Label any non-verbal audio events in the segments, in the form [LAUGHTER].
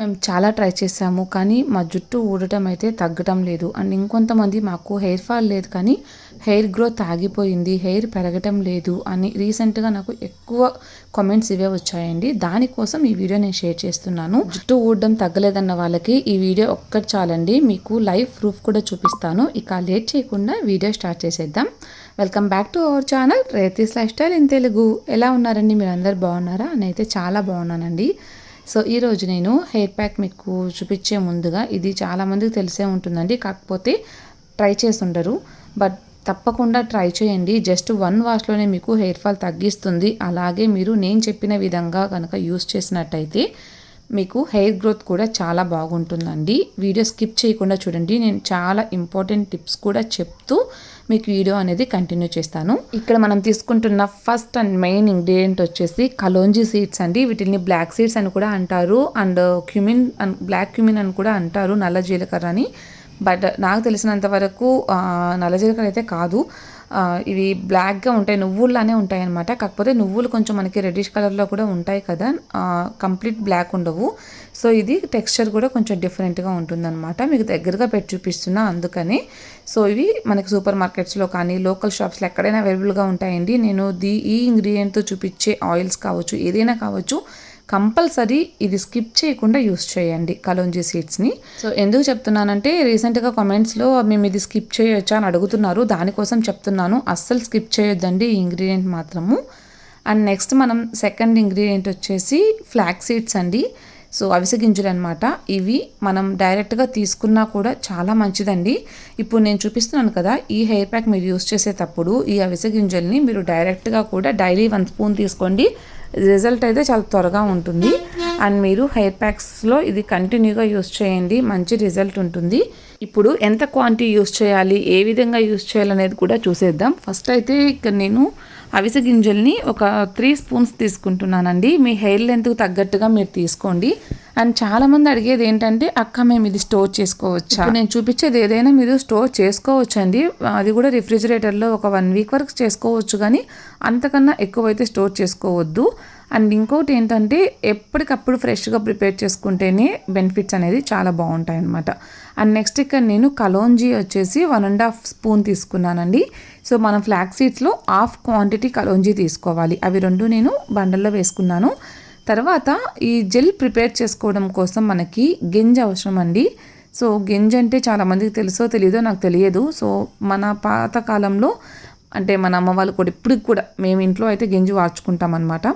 మేము చాలా ట్రై చేసాము కానీ మా జుట్టు ఊడటం అయితే తగ్గటం లేదు. అండ్ ఇంకొంతమంది మాకు హెయిర్ ఫాల్ లేదు కానీ హెయిర్ గ్రోత్ ఆగిపోయింది హెయిర్ పెరగటం లేదు అని రీసెంట్గా నాకు ఎక్కువ కామెంట్స్ ఇవే వచ్చాయండి. దానికోసం ఈ వీడియో నేను షేర్ చేస్తున్నాను. జుట్టు ఊడడం తగ్గలేదన్న వాళ్ళకి ఈ వీడియో ఒక్కటి చాలండి. మీకు లైవ్ ప్రూఫ్ కూడా చూపిస్తాను. ఇక లేట్ చేయకుండా వీడియో స్టార్ట్ చేసేద్దాం. Welcome back to our channel Rethi's lifestyle in Telugu. ఎలా ఉన్నారండి? మీరు అందరు బాగున్నారా? నేనైతే చాలా బాగున్నానండి. సో ఈరోజు నేను హెయిర్ ప్యాక్ మీకు చూపించే ముందుగా ఇది చాలామందికి తెలిసే ఉంటుందండి. కాకపోతే ట్రై చేసి ఉండరు బట్ తప్పకుండా ట్రై చేయండి. జస్ట్ వన్ వాష్లోనే మీకు హెయిర్ ఫాల్ తగ్గిస్తుంది. అలాగే మీరు నేను చెప్పిన విధంగా కనుక యూస్ చేసినట్టయితే మీకు హెయిర్ గ్రోత్ కూడా చాలా బాగుంటుందండి. వీడియో స్కిప్ చేయకుండా చూడండి. నేను చాలా ఇంపార్టెంట్ టిప్స్ కూడా చెప్తూ మీకు వీడియో అనేది కంటిన్యూ చేస్తాను. ఇక్కడ మనం తీసుకుంటున్న ఫస్ట్ అండ్ మెయిన్ ఇంగ్రీడియంట్ వచ్చేసి కలోంజీ సీడ్స్ అండి. వీటిని బ్లాక్ సీడ్స్ అని కూడా అంటారు. అండ్ క్యూమిన్ బ్లాక్ క్యూమిన్ అని కూడా అంటారు. నల్ల జీలకర్ర అని బట్ నాకు తెలిసినంత వరకు నల్ల జీలకర్ర అయితే కాదు. ఇవి బ్లాక్గా ఉంటాయి నువ్వుల్లానే ఉంటాయి అనమాట కాకపోతే నువ్వులు కొంచెం మనకి రెడ్డిష్ కలర్లో కూడా ఉంటాయి కదా. కంప్లీట్ బ్లాక్ ఉండవు. సో ఇది టెక్స్చర్ కూడా కొంచెం డిఫరెంట్గా ఉంటుందన్నమాట. మీకు దగ్గరగా పెట్టి చూపిస్తున్నా అందుకని. సో ఇవి మనకి సూపర్ మార్కెట్స్లో కానీ లోకల్ షాప్స్లో ఎక్కడైనా అవైలబుల్గా ఉంటాయండి. నేను ది ఈ ఇంగ్రీడియంట్తో చూపించే ఆయిల్స్ కావచ్చు ఏదైనా కావచ్చు కంపల్సరీ ఇది స్కిప్ చేయకుండా యూస్ చేయండి కలోంజీ సీడ్స్ని. సో ఎందుకు చెప్తున్నానంటే రీసెంట్గా కామెంట్స్లో మేము ఇది స్కిప్ చేయొచ్చా అని అడుగుతున్నారు. దానికోసం చెప్తున్నాను. అస్సలు స్కిప్ చేయొద్దండి ఈ ఇంగ్రీడియంట్ మాత్రము. అండ్ నెక్స్ట్ మనం సెకండ్ ఇంగ్రీడియంట్ వచ్చేసి ఫ్లాక్ సీడ్స్ అండి. సో అవిసె గింజలు అనమాట ఇవి మనం డైరెక్ట్గా తీసుకున్నా కూడా చాలా మంచిదండి. ఇప్పుడు నేను చూపిస్తున్నాను కదా ఈ హెయిర్ ప్యాక్ మీరు యూస్ చేసేటప్పుడు ఈ అవిసె గింజల్ని మీరు డైరెక్ట్గా కూడా డైలీ వన్ స్పూన్ తీసుకోండి. రిజల్ట్ అయితే చాలా త్వరగా ఉంటుంది. అండ్ మీరు హెయిర్ ప్యాక్స్లో ఇది కంటిన్యూగా యూస్ చేయండి. మంచి రిజల్ట్ ఉంటుంది. ఇప్పుడు ఎంత క్వాంటిటీ యూస్ చేయాలి ఏ విధంగా యూస్ చేయాలనేది కూడా చూసేద్దాం. ఫస్ట్ అయితే ఇక్కడ నేను అవిసె గింజల్ని ఒక త్రీ స్పూన్స్ తీసుకుంటున్నానండి. మీ హెయిర్ లెంత్కి తగ్గట్టుగా మీరు తీసుకోండి. అండ్ చాలామంది అడిగేది ఏంటంటే అక్క మేము ఇది స్టోర్ చేసుకోవచ్చా? నేను చూపించేది ఏదైనా మీరు స్టోర్ చేసుకోవచ్చండి. అది కూడా రిఫ్రిజిరేటర్లో ఒక వన్ వీక్ వరకు చేసుకోవచ్చు కానీ అంతకన్నా ఎక్కువైతే స్టోర్ చేసుకోవద్దు. అండ్ ఇంకోటి ఏంటంటే ఎప్పటికప్పుడు ఫ్రెష్గా ప్రిపేర్ చేసుకుంటేనే బెనిఫిట్స్ అనేది చాలా బాగుంటాయి అన్నమాట అండ్ నెక్స్ట్ ఇక్కడ నేను కలోంజీ వచ్చేసి వన్ అండ్ హాఫ్ స్పూన్ తీసుకున్నానండి. సో మనం ఫ్లాక్ సీడ్స్లో హాఫ్ క్వాంటిటీ కలోంజీ తీసుకోవాలి. అవి రెండు నేను బండల్లో వేసుకున్నాను. తర్వాత ఈ జెల్ ప్రిపేర్ చేసుకోవడం కోసం మనకి గింజ అవసరం అండి సో గింజ అంటే చాలామందికి తెలుసో తెలియదో నాకు తెలియదు. సో మన పాతకాలంలో అంటే మన అమ్మ వాళ్ళు కూడా ఇప్పటికి కూడా మేము ఇంట్లో అయితే గింజ వార్చుకుంటాం అనమాట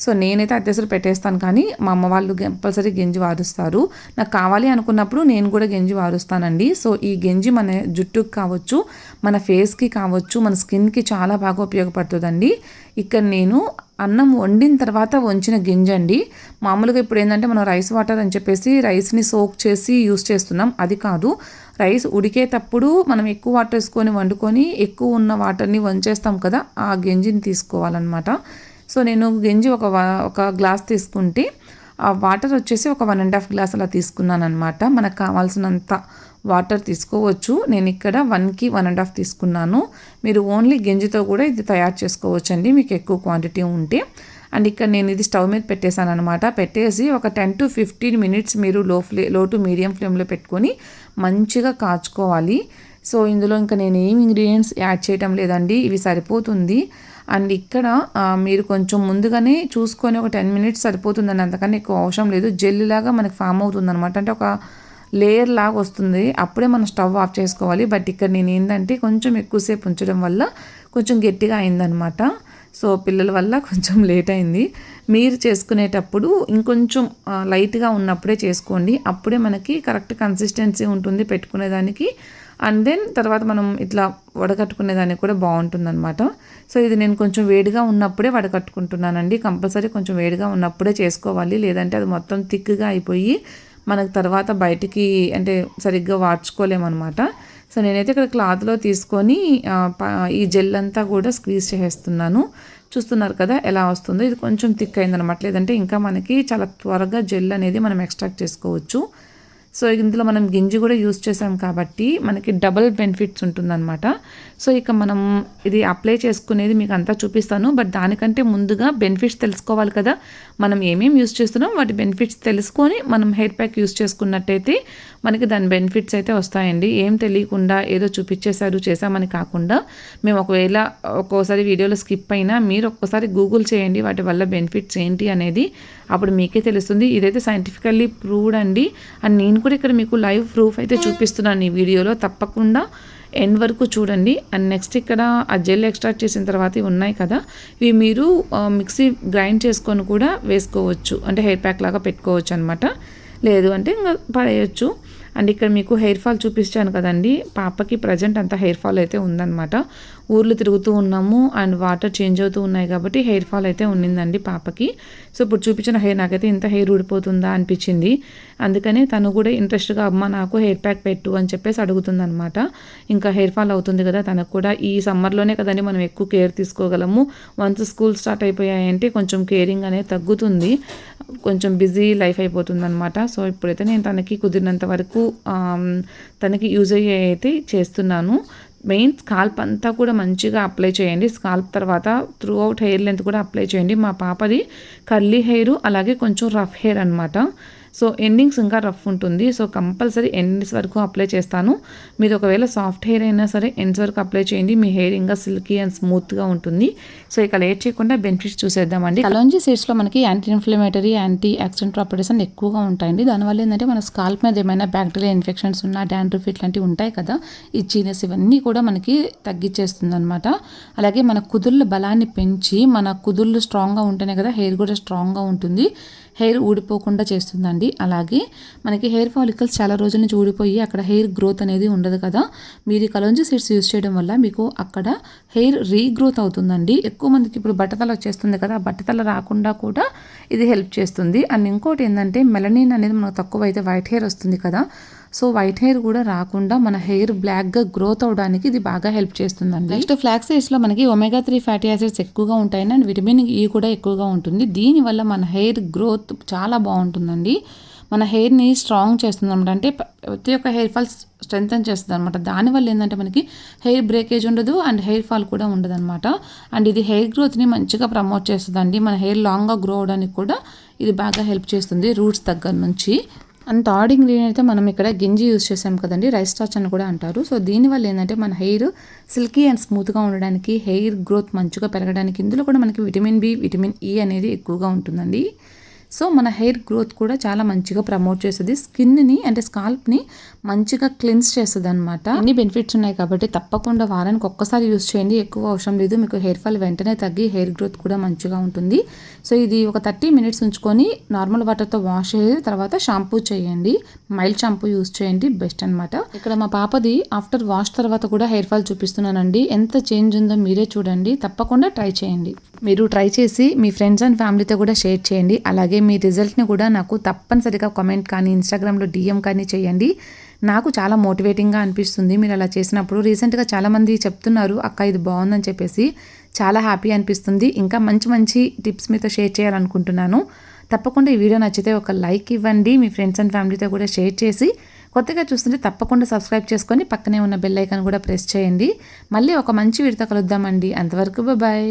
సో నేనైతే అత్యవసరం పెట్టేస్తాను కానీ మా అమ్మ వాళ్ళు కంపల్సరీ గెంజి వారుస్తారు. నాకు కావాలి అనుకున్నప్పుడు నేను కూడా గెంజి వారుస్తానండి. సో ఈ గెంజి మన జుట్టుకి కావచ్చు మన ఫేస్కి కావచ్చు మన స్కిన్కి చాలా బాగా ఉపయోగపడుతుందండి. ఇక్కడ నేను అన్నం వండిన తర్వాత వంచిన గింజ అండి. మామూలుగా ఇప్పుడు ఏంటంటే మనం రైస్ వాటర్ అని చెప్పేసి రైస్ని సోక్ చేసి యూస్ చేస్తున్నాం. అది కాదు. రైస్ ఉడికేటప్పుడు మనం ఎక్కువ వాటర్ వేసుకొని వండుకొని ఎక్కువ ఉన్న వాటర్ని వంచేస్తాం కదా ఆ గంజిని తీసుకోవాలన్నమాట. సో నేను గంజి ఒక ఒక గ్లాస్ తీసుకుంటే ఆ వాటర్ వచ్చేసి ఒక వన్ అండ్ హాఫ్ గ్లాస్ అలా తీసుకున్నాను అనమాట మనకు కావాల్సినంత వాటర్ తీసుకోవచ్చు. నేను ఇక్కడ వన్కి వన్ అండ్ హాఫ్ తీసుకున్నాను. మీరు ఓన్లీ గంజితో కూడా ఇది తయారు చేసుకోవచ్చు అండి మీకు ఎక్కువ క్వాంటిటీ ఉంటే. అండ్ ఇక్కడ నేను ఇది స్టవ్ మీద పెట్టేశాను అనమాట పెట్టేసి ఒక టెన్ టు ఫిఫ్టీన్ మినిట్స్ మీరు లో ఫ్లే లో టు మీడియం ఫ్లేమ్లో పెట్టుకొని మంచిగా కాచుకోవాలి. సో ఇందులో ఇంకా నేను ఏం ఇంగ్రీడియంట్స్ యాడ్ చేయటం లేదండి. ఇవి సరిపోతుంది. అండ్ ఇక్కడ మీరు కొంచెం ముందుగానే చూసుకొని ఒక టెన్ మినిట్స్ సరిపోతుందండి అంతకన్నా ఎక్కువ అవసరం లేదు. జెల్ లాగా మనకి ఫామ్ అవుతుంది అనమాట అంటే ఒక లేయర్ లాగా వస్తుంది. అప్పుడే మనం స్టవ్ ఆఫ్ చేసుకోవాలి. బట్ ఇక్కడ నేను ఏంటంటే కొంచెం ఎక్కువసేపు ఉంచడం వల్ల కొంచెం గట్టిగా అయిందనమాట సో పిల్లల వల్ల [LAUGHS] కొంచెం లేట్ అయింది. మీరు చేసుకునేటప్పుడు ఇంకొంచెం లైట్గా ఉన్నప్పుడే చేసుకోండి. అప్పుడే మనకి కరెక్ట్ కన్సిస్టెన్సీ ఉంటుంది పెట్టుకునేదానికి. అండ్ దెన్ తర్వాత మనం ఇట్లా వడకట్టుకునేదానికి కూడా బాగుంటుంది అనమాట సో ఇది నేను కొంచెం వేడిగా ఉన్నప్పుడే వడకట్టుకుంటున్నానండి. కంపల్సరీ కొంచెం వేడిగా ఉన్నప్పుడే చేసుకోవాలి. లేదంటే అది మొత్తం థిక్గా అయిపోయి మనకు తర్వాత బయటికి అంటే సరిగ్గా వాడ్చుకోలేమన్నమాట సో నేనైతే ఇక్కడ క్లాత్లో తీసుకొని ఈ జెల్ అంతా కూడా స్క్వీజ్ చేసేస్తున్నాను. చూస్తున్నారు కదా ఎలా వస్తుందో. ఇది కొంచెం థిక్ అయిందనమాట లేదంటే ఇంకా మనకి చాలా త్వరగా జెల్ అనేది మనం ఎక్స్ట్రాక్ట్ చేసుకోవచ్చు. సో ఇందులో మనం గింజి కూడా యూస్ చేసాం కాబట్టి మనకి డబల్ బెనిఫిట్స్ ఉంటుందన్నమాట. సో ఇక మనం ఇది అప్లై చేసుకునేది మీకు అంతా చూపిస్తాను. బట్ దానికంటే ముందుగా బెనిఫిట్స్ తెలుసుకోవాలి కదా. మనం ఏమేమి యూస్ చేస్తున్నాం వాటి బెనిఫిట్స్ తెలుసుకొని మనం హెయిర్ ప్యాక్ యూస్ చేసుకున్నట్టయితే మనకి దాని బెనిఫిట్స్ అయితే వస్తాయండి. ఏం తెలియకుండా ఏదో చూపించేశారు చేశామని కాకుండా మేము ఒకవేళ ఒక్కోసారి వీడియోలో స్కిప్ అయినా మీరు ఒక్కోసారి గూగుల్ చేయండి వాటి వల్ల బెనిఫిట్స్ ఏంటి అనేది అప్పుడు మీకే తెలుస్తుంది. ఇదైతే సైంటిఫికల్లీ ప్రూవ్డ్ అండి. అండ్ నేను కూడా ఇక్కడ మీకు లైవ్ ప్రూఫ్ అయితే చూపిస్తున్నాను ఈ వీడియోలో. తప్పకుండా ఎండ్ వరకు చూడండి. అండ్ నెక్స్ట్ ఇక్కడ ఆ జెల్ ఎక్స్ట్రాక్ట్ చేసిన తర్వాత ఇవి ఉన్నాయి కదా. ఇవి మీరు మిక్సీ గ్రైండ్ చేసుకొని కూడా వేసుకోవచ్చు. అంటే హెయిర్ ప్యాక్ లాగా పెట్టుకోవచ్చు అనమాట లేదు అంటే ఇంకా పడేయచ్చు. అండ్ ఇక్కడ మీకు హెయిర్ ఫాల్ చూపించాను కదండి. పాపకి ప్రజెంట్ అంత హెయిర్ ఫాల్ అయితే ఉందన్నమాట. ఊర్లు తిరుగుతూ ఉన్నాము అండ్ వాటర్ చేంజ్ అవుతూ ఉన్నాయి కాబట్టి హెయిర్ ఫాల్ అయితే ఉండిందండి పాపకి. సో ఇప్పుడు చూపించిన హెయిర్ నాకైతే ఇంత హెయిర్ ఊడిపోతుందా అనిపించింది. అందుకని తను కూడా ఇంట్రెస్ట్గా అమ్మ నాకు హెయిర్ ప్యాక్ పెట్టు అని చెప్పేసి అడుగుతుందనమాట ఇంకా హెయిర్ ఫాల్ అవుతుంది కదా తనకు కూడా ఈ సమ్మర్లోనే కదండి మనం ఎక్కువ కేర్ తీసుకోగలము. వన్స్ స్కూల్ స్టార్ట్ అయిపోయాయంటే కొంచెం కేరింగ్ అనేది తగ్గుతుంది. కొంచెం బిజీ లైఫ్ అయిపోతుంది అనమాట సో ఇప్పుడైతే నేను తనకి కుదిరినంత వరకు తనకి యూజ్ అయ్యే అయితే చేస్తున్నాను. మెయిన్ స్కాల్ప్ అంతా కూడా మంచిగా అప్లై చేయండి. స్కాల్ప్ తర్వాత త్రూ అవుట్ హెయిర్ లెంత్ కూడా అప్లై చేయండి. మా పాపది కర్లీ హెయిర్ అలాగే కొంచెం రఫ్ హెయిర్ అనమాట సో ఎండింగ్స్ ఇంకా రఫ్ ఉంటుంది. సో కంపల్సరీ ఎండ్స్ వరకు అప్లై చేస్తాను. మీరు ఒకవేళ సాఫ్ట్ హెయిర్ అయినా సరే ఎండ్స్ వరకు అప్లై చేయండి. మీ హెయిర్ ఇంకా సిల్కీ అండ్ స్మూత్గా ఉంటుంది. సో ఇక లేట్ చేయకుండా బెనిఫిట్స్ చూసేద్దామండి. కలోంజీ సీడ్స్లో మనకి anti inflammatory anti accident properties అని ఎక్కువగా ఉంటాయండి. దానివల్ల ఏంటంటే మన స్కాల్ప్ మీద ఏమైనా బ్యాక్టీరియా ఇన్ఫెక్షన్స్ ఉన్నా డాండ్రఫ్ ఇట్లాంటివి ఉంటాయి కదా ఈ చీనెస్ ఇవన్నీ కూడా మనకి తగ్గించేస్తుంది అనమాట అలాగే మన కుదుళ్ళ బలాన్ని పెంచి మన కుదుళ్ళు స్ట్రాంగ్గా ఉంటేనే కదా హెయిర్ కూడా స్ట్రాంగ్గా ఉంటుంది. హెయిర్ ఊడిపోకుండా చేస్తుందండి. అలాగే మనకి హెయిర్ ఫాలికల్స్ చాలా రోజుల నుంచి ఊడిపోయి అక్కడ హెయిర్ గ్రోత్ అనేది ఉండదు కదా. మీరు ఈ సీడ్స్ యూస్ చేయడం వల్ల మీకు అక్కడ హెయిర్ రీగ్రోత్ అవుతుందండి. ఎక్కువ మందికి ఇప్పుడు బట్టతల వచ్చేస్తుంది కదా. బట్టతల రాకుండా కూడా ఇది హెల్ప్ చేస్తుంది. అండ్ ఇంకోటి ఏంటంటే మెలనిన్ అనేది మనకు తక్కువ అయితే వైట్ హెయిర్ వస్తుంది కదా. సో వైట్ హెయిర్ కూడా రాకుండా మన హెయిర్ బ్లాక్గా గ్రోత్ అవడానికి ఇది బాగా హెల్ప్ చేస్తుందండి. నెక్స్ట్ ఫ్లాక్స్ సీడ్స్లో మనకి ఒమేగా త్రీ ఫ్యాటీ యాసిడ్స్ ఎక్కువగా ఉంటాయి అండ్ విటమిన్ ఈ కూడా ఎక్కువగా ఉంటుంది. దీనివల్ల మన హెయిర్ గ్రోత్ చాలా బాగుంటుందండి. మన హెయిర్ని స్ట్రాంగ్ చేస్తుంది అనమాట అంటే ప్రతి ఒక్క హెయిర్ ఫాల్ స్ట్రెంగ్తన్ చేస్తుంది అనమాట దానివల్ల ఏంటంటే మనకి హెయిర్ బ్రేకేజ్ ఉండదు అండ్ హెయిర్ ఫాల్ కూడా ఉండదు అనమాట అండ్ ఇది హెయిర్ గ్రోత్ని మంచిగా ప్రమోట్ చేస్తుందండి. మన హెయిర్ లాంగ్గా గ్రో అవడానికి కూడా ఇది బాగా హెల్ప్ చేస్తుంది రూట్స్ దగ్గర నుంచి. అండ్ థర్డ్ ఇంగ్రీడియంట్ అయితే మనం ఇక్కడ గింజి యూస్ చేసాం కదండి రైస్ స్టార్చ్ అని కూడా అంటారు. సో దీనివల్ల ఏంటంటే మన హెయిర్ సిల్కీ అండ్ స్మూత్గా ఉండడానికి హెయిర్ గ్రోత్ మంచిగా పెరగడానికి ఇందులో కూడా మనకి విటమిన్ బి విటమిన్ ఈ అనేది ఎక్కువగా ఉంటుందండి. సో మన హెయిర్ గ్రోత్ కూడా చాలా మంచిగా ప్రమోట్ చేస్తుంది. స్కిన్ని అంటే స్కాల్ప్ని మంచిగా క్లిన్స్ చేస్తుంది అనమాట అన్ని బెనిఫిట్స్ ఉన్నాయి కాబట్టి తప్పకుండా వారానికి ఒక్కసారి యూస్ చేయండి. ఎక్కువ అవసరం లేదు. మీకు హెయిర్ ఫాల్ వెంటనే తగ్గి హెయిర్ గ్రోత్ కూడా మంచిగా ఉంటుంది. సో ఇది ఒక థర్టీ మినిట్స్ ఉంచుకొని నార్మల్ వాటర్తో వాష్ చేసి తర్వాత షాంపూ చేయండి. మైల్డ్ షాంపూ యూస్ చేయండి. బెస్ట్ అనమాట ఇక్కడ మా పాపది ఆఫ్టర్ వాష్ తర్వాత కూడా హెయిర్ ఫాల్ చూపిస్తున్నానండి. ఎంత చేంజ్ ఉందో మీరే చూడండి. తప్పకుండా ట్రై చేయండి. మీరు ట్రై చేసి మీ ఫ్రెండ్స్ అండ్ ఫ్యామిలీతో కూడా షేర్ చేయండి. అలాగే అలాగే మీ రిజల్ట్ని కూడా నాకు తప్పనిసరిగా కామెంట్ కానీ ఇన్స్టాగ్రామ్లో డిఎం కానీ చేయండి. నాకు చాలా మోటివేటింగ్గా అనిపిస్తుంది మీరు అలా చేసినప్పుడు. రీసెంట్గా చాలామంది చెప్తున్నారు అక్క ఇది బాగుందని చెప్పేసి. చాలా హ్యాపీ అనిపిస్తుంది. ఇంకా మంచి మంచి టిప్స్ మీతో షేర్ చేయాలనుకుంటున్నాను. తప్పకుండా ఈ వీడియో నచ్చితే ఒక లైక్ ఇవ్వండి. మీ ఫ్రెండ్స్ అండ్ ఫ్యామిలీతో కూడా షేర్ చేసి కొత్తగా చూస్తుంటే తప్పకుండా సబ్స్క్రైబ్ చేసుకొని పక్కనే ఉన్న బెల్ ఐకాన్ కూడా ప్రెస్ చేయండి. మళ్ళీ ఒక మంచి వీడితో కలుద్దామండి. అంతవరకు బాయ్